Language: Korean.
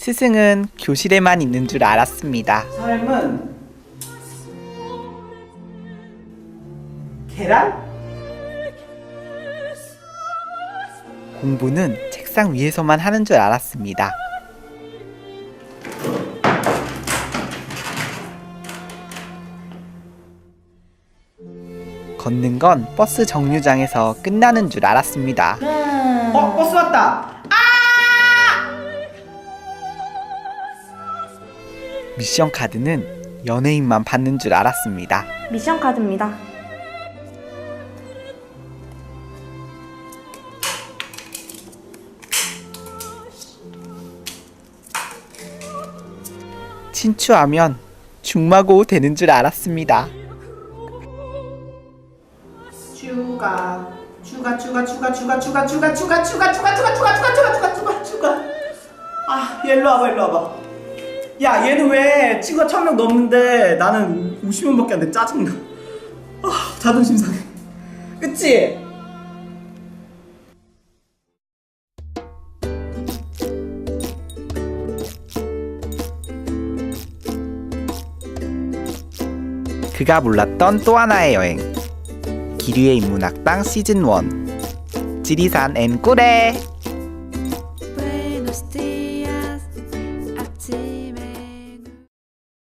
스승은 교실에만 있는 줄 알았습니다. 삶은 계란? 공부는 책상 위에서만 하는 줄 알았습니다. 걷는 건 버스 정류장에서 끝나는 줄 알았습니다. 어 버스 왔다. 미션 카드는 연예인만 받는 줄 알았습니다. 미션 카드입니다. 친추하면 중마고 되는 줄 알았습니다. 추가 추가 추가 추가 추가 추가 추가 추가 추가 추가 추가 추가 추가 추가 추가 추가 추가 아얘 일로 와봐 일로 와봐 야 얘는 왜 친구가 천 명 넘는데 나는 50명밖에 안 돼 짜증나 아 자존심 상해 그치? 그가 몰랐던 또 하나의 여행. 기류의 인문학당 시즌 1. 지리산 앤 꾸레.